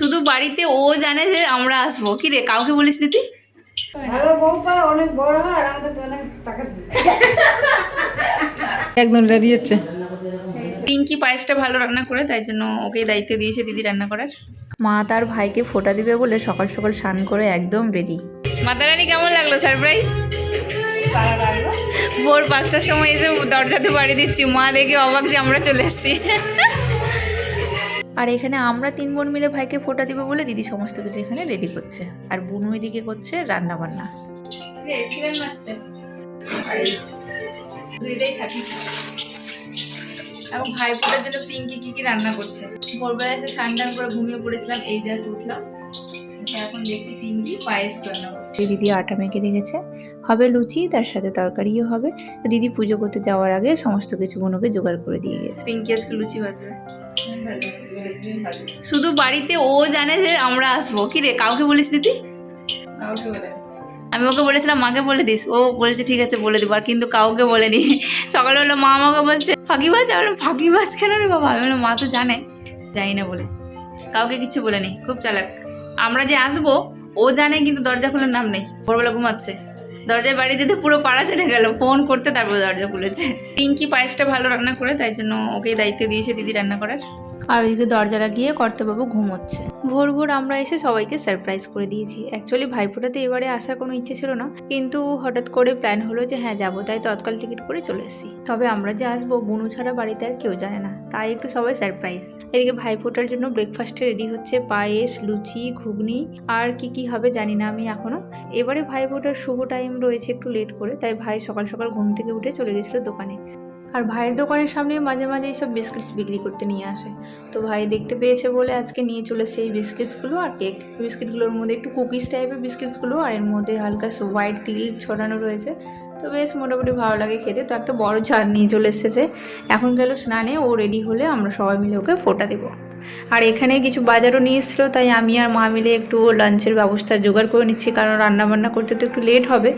শুধু বাড়িতে ও জানে যে আমরা আসব। কি রে কাউকে বলিস নি তুই? ভালো বউ পায় অনেক বড় হয় আর আমাদের টাকা একদম রেডি হচ্ছে। পিঙ্কি পায়েসটা ভালো রান্না করে তাই জন্য ওকে দায়িত্ব দিয়েছে দিদি রান্না করার। মা তার ভাইকে ফোটা দিবে বলে সকাল সকাল স্নান করে একদম রেডি মাতারানি কেমন লাগল? সারপ্রাইজ ভোর পাঁচটার সময় এসে দরজাতে বাড়ি দিচ্ছি। মা দেখে অবাক যে আমরা চলে এসেছি। আর এখানে আমরা তিন বোন মিলে ভাইকে ফোটা দিব বলে দিদি সমস্ত কিছু এখানে রেডি করছে। আর বুনু এদিকে করছে রান্না বান্না এবং ভাই ফোটার জন্য পিঙ্কি কি কি রান্না করছে? ভোরবেলা এসে স্নান টান করে ঘুমিয়ে পড়েছিলাম, এই জাস্ট উঠলাম। এখন দেখছি পিঙ্কি পায়েস রান্না করছে দিদি আটা মেখে রেখেছে হবে লুচি তার সাথে তরকারিও হবে। তো দিদি পুজো করতে যাওয়ার আগে সমস্ত কিছু বুনুকে জোগাড় করে দিয়ে গেছে। পিঙ্কি আজকে লুচি ভাজবে। শুধু বাড়িতে ও জানে যে আমরা আসব। কি রে কাউকে বলিস দিদি? আমি ওকে বলেছিলাম মাকে বলে দিস। ও বলেছে ঠিক আছে বলে দেবো। আর কিন্তু কাউকে বলেনি। সকালে হলো মা আমাকে বলছে ফাঁকিবাজ? আমি ফাঁকিবাজ কেন রে বাবা? আমি মা তো জানে। জানি না বলে। কাউকে কিছু বলেনি খুব চালাক। আমরা যে আসব ও জানে কিন্তু দরজা খোলার নাম নেই। ভোরবেলা ঘুমাচ্ছে। দরজায় বাড়ি দিতে পুরো পাড়া চেনে গেল। ফোন করতে তারপর দরজা খুলেছে। পিঙ্কি পায়েসটা ভালো রান্না করে, তাই জন্য ওকেই দায়িত্ব দিয়েছে দিদি রান্না করার। আর ওইদিকে দরজা লাগিয়ে কর্তাবাবু ঘুমোচ্ছে। ভোর ভোর আমরা এসে সবাইকে সারপ্রাইজ করে দিয়েছি। অ্যাকচুয়ালি ভাইফোঁটাতে এবারে আসার কোনো ইচ্ছে ছিল না। কিন্তু হঠাৎ করে প্ল্যান হলো যে হ্যাঁ যাব। তাই তৎকাল টিকিট করে চলে এসেছি। তবে আমরা যে আসব, বুনু ছাড়া বাড়িতে আর কেউ জানে না। তাই একটু সবাই সারপ্রাইজ এদিকে ভাইফোঁটার জন্য ব্রেকফাস্টে রেডি হচ্ছে। পায়েস, লুচি, ঘুগনি আর কি কি হবে জানি না আমি এখনও। এবারে ভাইফোঁটার শুভ টাইম রয়েছে একটু লেট করে। তাই ভাই সকাল সকাল ঘুম থেকে উঠে চলে গেছিল দোকানে। আর ভাইয়ের দোকানের সামনে মাঝে মাঝে এইসব বিস্কিটস বিক্রি করতে নিয়ে আসে। তো ভাই দেখতে পেয়েছে বলে আজকে নিয়ে চলে সেই বিস্কিটসগুলো আর কেক। বিস্কিটগুলোর মধ্যে একটু কুকিজ টাইপের বিস্কিটসগুলো আর এর মধ্যে হালকা হোয়াইট তিল ছড়ানো রয়েছে। তো বেশ মোটামুটি ভালো লাগে খেতে। তো একটা বড় ঝাড় নিয়ে চলে এসেছে। এখন গেল স্নানে, ও রেডি হলে আমরা সবাই মিলে ওকে ফোটা দেবো। আর এখানে কিছু বাজারও নিয়ে এসেছিল, তাই আমি আর মা মিলে একটু লাঞ্চের ব্যবস্থা জোগাড় করে নিচ্ছি, কারণ রান্নাবান্না করতে তো একটু লেট হবে।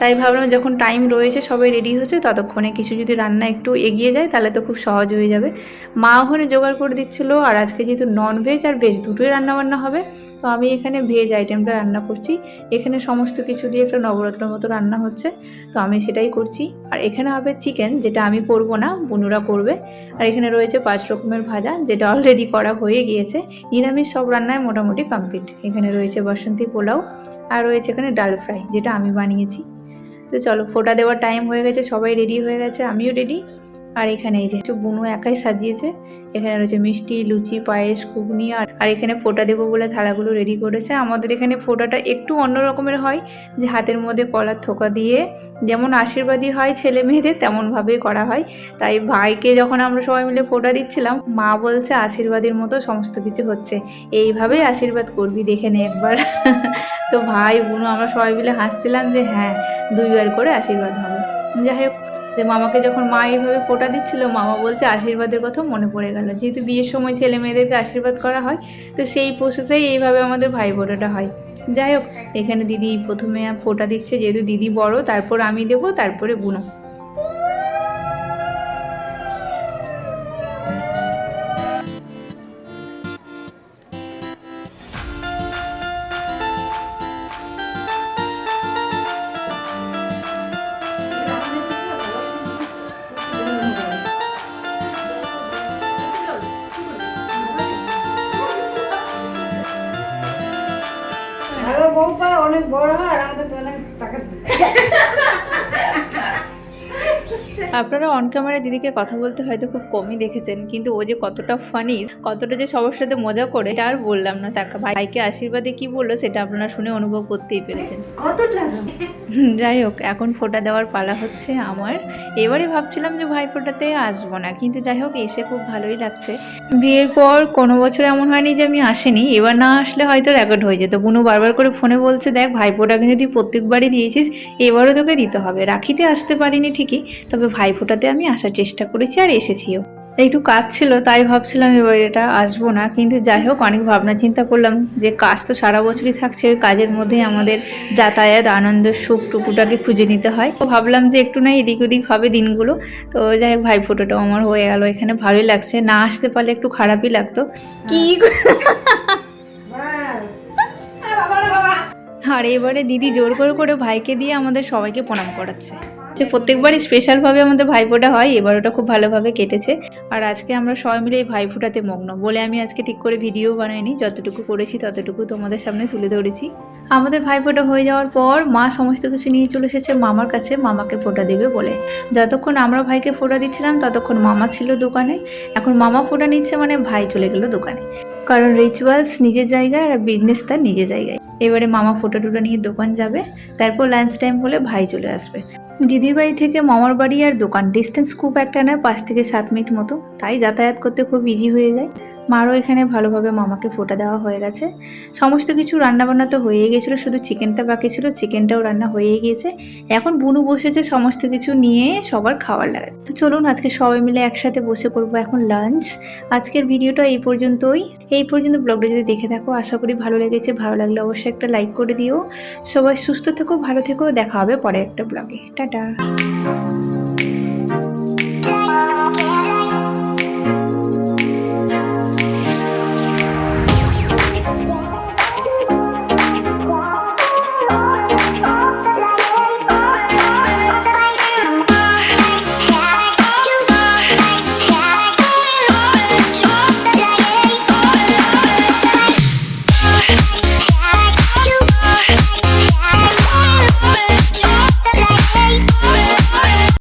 তাই ভাবলাম যখন টাইম রয়েছে, সবাই রেডি হচ্ছে, ততক্ষণে কিছু যদি রান্না একটু এগিয়ে যায়, তাহলে তো খুব সহজ হয়ে যাবে। মা ওখানে জোগাড় করে দিচ্ছিল, আর আজকে যেহেতু নন ভেজ আর ভেজ দুটোই রান্নাবান্না হবে, তো আমি এখানে ভেজ আইটেমটা রান্না করছি। এখানে সমস্ত কিছু দিয়ে একটা নবরত্নের মতো রান্না হচ্ছে, তো আমি সেটাই করছি। আর এখানে হবে চিকেন যেটা আমি করব না, বুনুরা করবে। আর এখানে রয়েছে পাঁচ রকমের ভাজা, যেটা অলরেডি করা হয়ে গিয়েছে। নিরামিষ সব রান্নায় মোটামুটি কমপ্লিট এখানে রয়েছে বাসন্তী পোলাও আর রয়েছে এখানে ডাল ফ্রাই, যেটা আমি বানিয়েছি। তো চলো, ফোটা দেওয়ার টাইম হয়ে গেছে, সবাই রেডি হয়ে গেছে, আমিও রেডি আর এখানে এই যে একটু বুনো একাই সাজিয়েছে। এখানে রয়েছে মিষ্টি, লুচি, পায়েস, ঘুগনি আর আর এখানে ফোটা দেবো বলে থালাগুলো রেডি করেছে। আমাদের এখানে ফোটাটা একটু অন্য রকমের হয়, যে হাতের মধ্যে কলার থোকা দিয়ে যেমন আশীর্বাদী হয় ছেলে মেয়েদের, তেমনভাবেই করা হয়। তাই ভাইকে যখন আমরা সবাই মিলে ফোটা দিচ্ছিলাম, মা বলছে আশীর্বাদের মতো সমস্ত কিছু হচ্ছে। এইভাবেই আশীর্বাদ করবি, দেখে নে একবার। তো ভাই বোনও আমরা সবাই মিলে হাসছিলাম যে হ্যাঁ দুইবার করে আশীর্বাদ হবে। যাই হোক যে মামাকে যখন মা এইভাবে ফোটা দিচ্ছিল, মামা বলছে, আশীর্বাদের কথা মনে পড়ে গেল। যেহেতু বিয়ের সময় ছেলে মেয়েদেরকে আশীর্বাদ করা হয়, তো সেই প্রসেসেই এইভাবে আমাদের ভাই বোনটা হয়। যাই হোক, এখানে দিদি প্রথমে ফোটা দিচ্ছে, যেহেতু দিদি বড়, তারপর আমি দেবো, তারপরে বুনো। বউ পায় অনেক বড় হয় আর আমাদের অনেক টাকা আপনারা অন ক্যামেরা দিদিকে কথা বলতে হয়তো খুব কমই দেখেছেন কিন্তু ও যে কতটা ফানির কতটা যে সবার সাথে মজা করে আর বললাম না। তাকে ভাইকে আশীর্বাদে কি বলল সেটা আপনারা শুনে অনুভব করতেই পেরেছেন। যাই হোক এখন ফোটা দেওয়ার পালা হচ্ছে আমার। এবারে ভাবছিলাম যে ভাই ফোটাতে আসব না কিন্তু যাই হোক এসে খুব ভালোই লাগছে। বিয়ের পর কোনো বছর এমন হয়নি যে আমি আসিনি এবার না আসলে হয়তো রেকর্ড হয়ে যেত। বুনু বারবার করে ফোনে বলছে দেখ ভাইফোঁটাকে যদি প্রত্যেকবারই দিয়েছিস এবারও তোকে দিতে হবে। রাখিতে আসতে পারিনি ঠিকই তবে ভাইফোঁটাতে আমি আসার চেষ্টা করেছি আর এসেছিও। একটু কাজ ছিল তাই ভাবছিলাম এবার এটা আসব না কিন্তু যাই হোক অনেক ভাবনা চিন্তা করলাম যে কাজ তো সারা বছরই থাকছে ওই কাজের মধ্যেই আমাদের যাতায়াত আনন্দ সুখ টুকুটাকে খুঁজে নিতে হয়। তো ভাবলাম যে একটু না এদিক ওদিক হবে দিনগুলো তো যাই হোক ভাই ফোটোটাও আমার হয়ে গেল এখানে ভালোই লাগছে। না আসতে পারলে একটু খারাপই লাগতো। কি আর এবারে দিদি জোর করে করে ভাইকে দিয়ে আমাদের সবাইকে প্রণাম করাচ্ছে। যে প্রত্যেকবারই স্পেশালভাবে আমাদের ভাইফোঁটা হয়, এবার ওটা খুব ভালোভাবে কেটেছে। আর আজকে আমরা সবাই মিলে এই ভাইফোঁটাতে মগ্ন। বলে আমি আজকে ঠিক করে ভিডিও বানাইনি, যতটুকু করেছি ততটুকু তোমাদের সামনে তুলে ধরেছি। আমাদের ভাইফোঁটা হয়ে যাওয়ার পর মা সমস্ত কিছু নিয়ে চলে এসেছে মামার কাছে, মামাকে ফোঁটা দেবে বলে। যতক্ষণ আমরা ভাইকে ফোঁটা দিচ্ছিলাম, ততক্ষণ মামা ছিল দোকানে। এখন মামা ফোঁটা নিচ্ছে মানে ভাই চলে গেল দোকানে। কারণ রিচুয়ালস নিজের জায়গায় আর বিজনেস তার নিজের জায়গায়। এবারে মামা ফোটো টুটো নিয়ে দোকান যাবে, তারপর লাঞ্চ টাইম হলে ভাই চলে আসবে। দিদির বাড়ি থেকে মামার বাড়ি আর দোকান। ডিস্টেন্স খুব একটা নয়, পাঁচ থেকে সাত মিনিট মতো। তাই যাতায়াত করতে খুব ইজি হয়ে যায়। মারও এখানে ভালোভাবে মামাকে ফোটা দেওয়া হয়ে গেছে। সমস্ত কিছু রান্নাবান্না তো হয়ে গেছিল, শুধু চিকেনটা বাকি ছিল, চিকেনটাও রান্না হয়ে গিয়েছে। এখন বুনু বসেছে সমস্ত কিছু নিয়ে সবার খাওয়ার লাগে। তো চলুন আজকে সবাই মিলে একসাথে বসে করব এখন লাঞ্চ আজকের ভিডিওটা এই পর্যন্তই। এই পর্যন্ত ব্লগটা যদি দেখে থাকো, আশা করি ভালো লেগেছে। ভালো লাগলে অবশ্যই একটা লাইক করে দিও। সবাই সুস্থ থেকো, ভালো থেকো। দেখা হবে পরে একটা ব্লগে। টাটা।